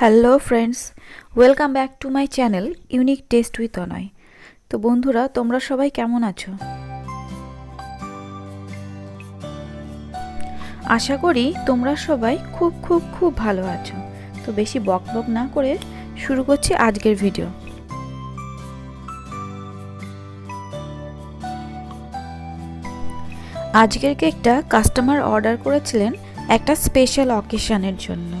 Hello friends welcome back to my channel unique taste with Anoy তো বন্ধুরা, তোমরা সবাই কেমন আছো? আশা করি তোমরা সবাই খুব খুব খুব ভালো আছো। তো বেশি বক বক না করে শুরু করছি আজকের ভিডিও আজকের কেকটা কাস্টমার অর্ডার করেছিলেন একটা স্পেশাল অকেশনের জন্য।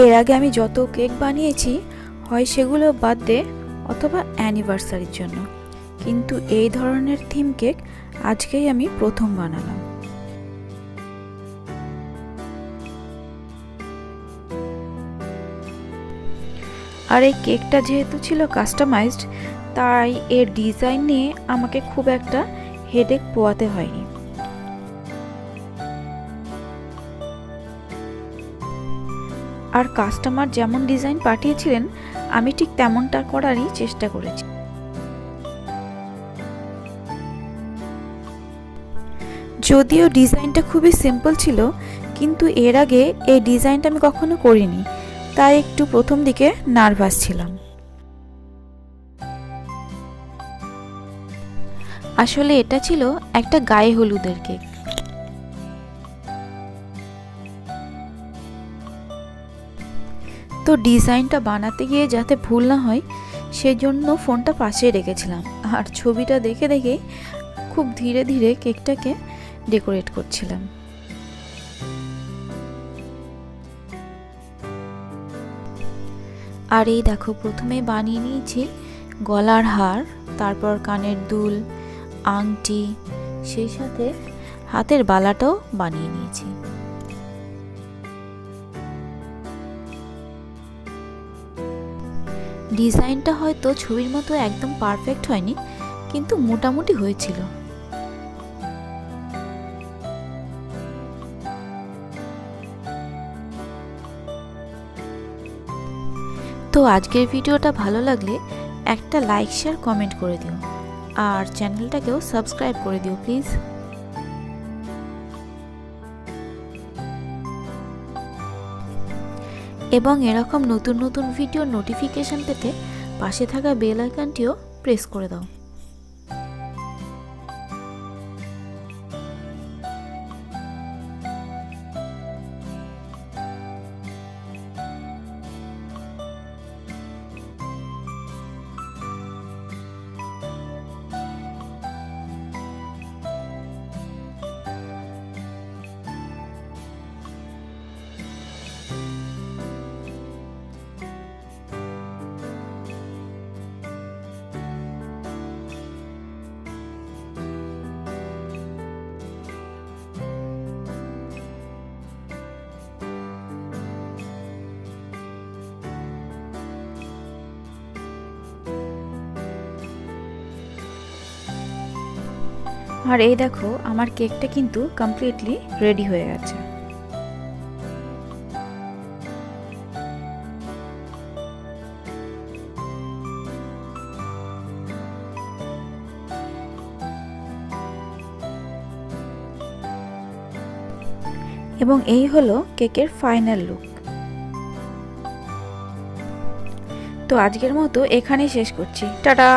এর আগে আমি যত কেক বানিয়েছি, হয় সেগুলো বাদ দে অথবা অ্যানিভার্সারির জন্য। কিন্তু এই ধরনের থিম কেক আজকেই আমি প্রথম বানালাম। আর এই কেকটা যেহেতু ছিল কাস্টমাইজড তাই এর ডিজাইন নিয়ে আমাকে খুব একটা হেডেক পোয়াতে হয়নি। আর কাস্টমার যেমন ডিজাইন পাঠিয়েছিলেন, আমি ঠিক তেমনটা করারই চেষ্টা করেছি। যদিও ডিজাইনটা খুবই সিম্পল ছিল, কিন্তু এর আগে এই ডিজাইনটা আমি কখনো করিনি, তাই একটু প্রথম দিকে নার্ভাস ছিলাম। আসলে এটা ছিল একটা গায়ে হলুদের কেক। তো ডিজাইনটা বানাতে গিয়ে যাতে ভুল না হয়, সেজন্য ফোনটা পাশে রেখেছিলাম। আর ছবিটা দেখে দেখে খুব ধীরে ধীরে কেকটাকে ডেকোরেট করছিলাম। আর এই দেখো, প্রথমে বানিয়ে নিয়েছি গলার হার, তারপর কানের দুল, আংটি, সেই সাথে হাতের বালাটাও বানিয়ে নিয়েছি। ডিজাইনটা হয়তো ছবির মতো একদম পারফেক্ট হয়নি, কিন্তু মোটামুটি হয়েছিল। তো আজকের ভিডিওটা ভালো লাগলে একটা লাইক, শেয়ার, কমেন্ট করে দিও। আর চ্যানেলটাকেও সাবস্ক্রাইব করে দিও, প্লিজ। এবং এরকম নতুন নতুন ভিডিও নোটিফিকেশান পেতে পাশে থাকা বেল আইকনটিও প্রেস করে দাও। আর এই দেখো, আমার কেকটা কিন্তু কমপ্লিটলি রেডি হয়ে গেছে। এবং এই হলো কেকের ফাইনাল লুক তো আজকের মতো এখানেই শেষ করছি। টাটা!